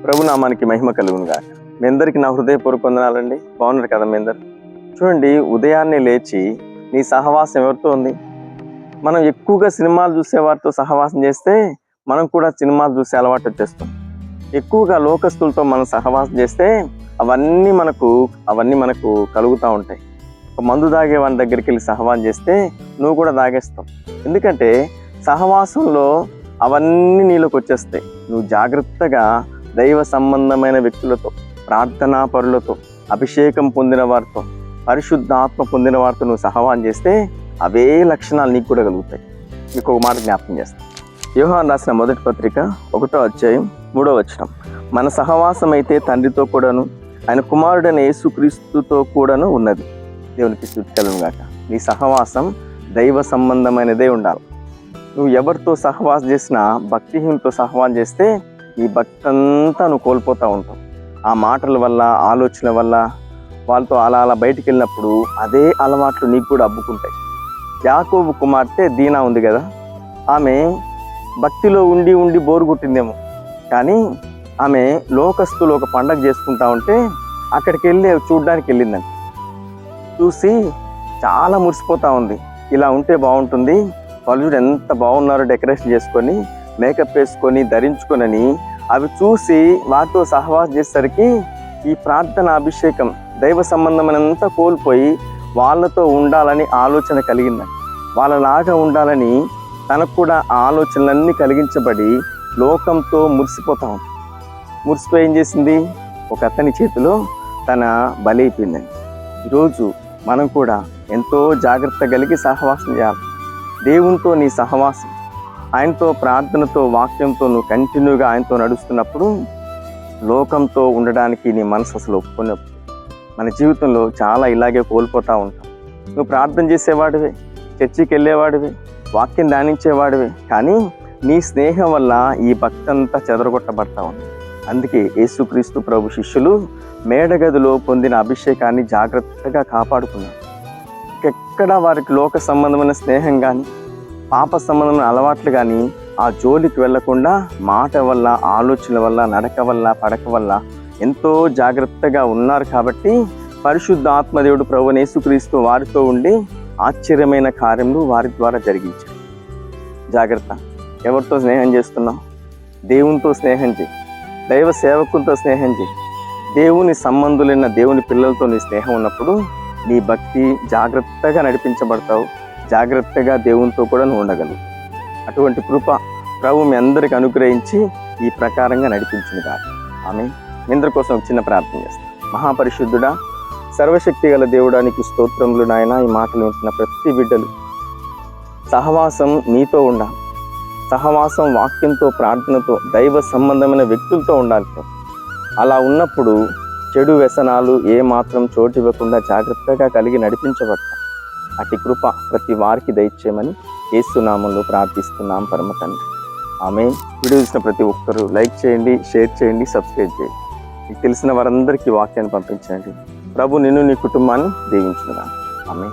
ప్రభు నామానికి మహిమ కలుగునుగా మీ అందరికి నా హృదయపూర్వక వందనాలండి. బాగున్నారు కదా మీ అందరు? చూడండి ఉదయాన్నే లేచి నీ సహవాసం ఎవరితో ఉంది? మనం ఎక్కువగా సినిమాలు చూసే వారితో సహవాసం చేస్తే మనం కూడా సినిమాలు చూసే అలవాటు వచ్చేస్తాం. ఎక్కువగా లోకస్తులతో మనం సహవాసం చేస్తే అవన్నీ మనకు అవన్నీ మనకు కలుగుతూ ఉంటాయి. ఒక మందు తాగే వాని దగ్గరికి వెళ్ళి సహవాసం చేస్తే నువ్వు కూడా తాగేస్తావు. ఎందుకంటే సహవాసంలో అవన్నీ నీలోకి వచ్చేస్తాయి. నువ్వు జాగ్రత్తగా దైవ సంబంధమైన వ్యక్తులతో ప్రార్థనా పరులతో అభిషేకం పొందిన వారితో పరిశుద్ధాత్మ పొందిన వారితో నువ్వు సహవాన్ చేస్తే అవే లక్షణాలు నీకు కూడా కలుగుతాయి. నీకు ఒక మాట జ్ఞాపకం చేస్తాను. వ్యూహాన్ రాసిన మొదటి పత్రిక ఒకటో అధ్యాయం మూడో వచనం. మన సహవాసం అయితే తండ్రితో కూడాను ఆయన కుమారుడైన యేసుక్రీస్తుతో కూడాను ఉన్నది. దేవునికి స్థుతికలను గాక. నీ సహవాసం దైవ సంబంధమైనదే ఉండాలి. నువ్వు ఎవరితో సహవాసం చేసినా భక్తిహీనతో సహవాసం చేస్తే ఈ భక్తంతా నువ్వు కోల్పోతూ ఉంటావు. ఆ మాటల వల్ల ఆలోచన వల్ల వాళ్ళతో అలా అలా బయటికి వెళ్ళినప్పుడు అదే అలవాట్లు నీకు కూడా అబ్బుకుంటాయి. యాకోబు కుమార్తె దీనా ఉంది కదా ఆమె భక్తిలో ఉండి ఉండి బోరు కొట్టిందేమో. కానీ ఆమె లోకస్తులు ఒక పండగ చేసుకుంటా ఉంటే అక్కడికి వెళ్ళి చూడడానికి వెళ్ళిందండి చూసి చాలా మురిసిపోతూ ఉంది. ఇలా ఉంటే బాగుంటుంది. వాళ్ళు ఎంత బాగున్నారో డెకరేషన్ చేసుకొని మేకప్ వేసుకొని ధరించుకొనని అవి చూసి వాటితో సహవాసం చేసేసరికి ఈ ప్రార్థన అభిషేకం దైవ సంబంధమైనంతా కోల్పోయి వాళ్ళతో ఉండాలని ఆలోచన కలిగిందండి వాళ్ళలాగా ఉండాలని తనకు కూడా ఆ ఆలోచనలన్నీ కలిగించబడి లోకంతో మురిసిపోతాం మురిసిపోయి ఏం చేసింది? ఒక అతని చేతిలో తన బలి అయిపోయిందండి ఈరోజు మనం కూడా ఎంతో జాగ్రత్త కలిగి సహవాసం చేయాలి. దేవునితో నీ సహవాసం. ఆయనతో ప్రార్థనతో వాక్యంతో నువ్వు కంటిన్యూగా ఆయనతో నడుస్తున్నప్పుడు లోకంతో ఉండడానికి నీ మనసు అసలు ఒప్పుకున్నప్పుడు మన జీవితంలో చాలా ఇలాగే కోల్పోతూ ఉంటాం. నువ్వు ప్రార్థన చేసేవాడివే చర్చికి వెళ్ళేవాడివి వాక్యం ధ్యానించేవాడివి కానీ నీ స్నేహం వల్ల ఈ భక్తి అంతా చెదరగొట్టబడతా ఉంది. అందుకే యేసుక్రీస్తు ప్రభు శిష్యులు మేడగదిలో పొందిన అభిషేకాన్ని జాగ్రత్తగా కాపాడుకున్నారు. ఎక్కడ వారికి లోక సంబంధమైన స్నేహం కానీ పాప సంబంధమైన అలవాట్లు కానీ ఆ జోలికి వెళ్ళకుండా మాట వల్ల ఆలోచన వల్ల నడక వల్ల పడక వల్ల ఎంతో జాగ్రత్తగా ఉన్నారు కాబట్టి పరిశుద్ధ ఆత్మదేవుడు ప్రభు నేసుక్రీస్తు వారితో ఉండి ఆశ్చర్యమైన కార్యములు వారి ద్వారా జరిగించారు జాగ్రత్త. ఎవరితో స్నేహం చేస్తున్నావు? దేవునితో స్నేహం చేయి. దైవ సేవకులతో స్నేహం చేయి. దేవుని సంబంధులైన దేవుని పిల్లలతో నీ స్నేహం ఉన్నప్పుడు నీ భక్తి జాగ్రత్తగా నడిపించబడతావు. జాగ్రత్తగా దేవునితో కూడా నువ్వు ఉండగలవు. అటువంటి కృప ప్రభు మీ అందరికి అనుగ్రహించి ఈ ప్రకారంగా నడిపించింది కాదు ఆమె మీ అందరి కోసం ఒక చిన్న ప్రార్థన చేస్తాను మహాపరిశుద్ధుడా సర్వశక్తి గల దేవుడానికి స్తోత్రములు నాయన. ఈ మాటలు వింటున్న ప్రతి బిడ్డలు సహవాసం నీతో ఉండాలి. సహవాసం వాక్యంతో ప్రార్థనతో దైవ సంబంధమైన వ్యక్తులతో ఉండాలి అలా ఉన్నప్పుడు చెడు వ్యసనాలు ఏ మాత్రం చోటు ఇవ్వకుండా జాగ్రత్తగా కలిగి నడిపించబడతాం. అతి కృప ప్రతి వారికి దయచేయమని ఏసునామంలో ప్రార్థిస్తున్నాం పరమ తండ్రి. ఆమె వీడియో చూసిన ప్రతి ఒక్కరూ లైక్ చేయండి షేర్ చేయండి సబ్స్క్రైబ్ చేయండి. మీకు తెలిసిన వారందరికీ వాక్యాన్ని పంపించండి. ప్రభు నిన్ను నీ కుటుంబాన్ని దీవించుగా ఆమె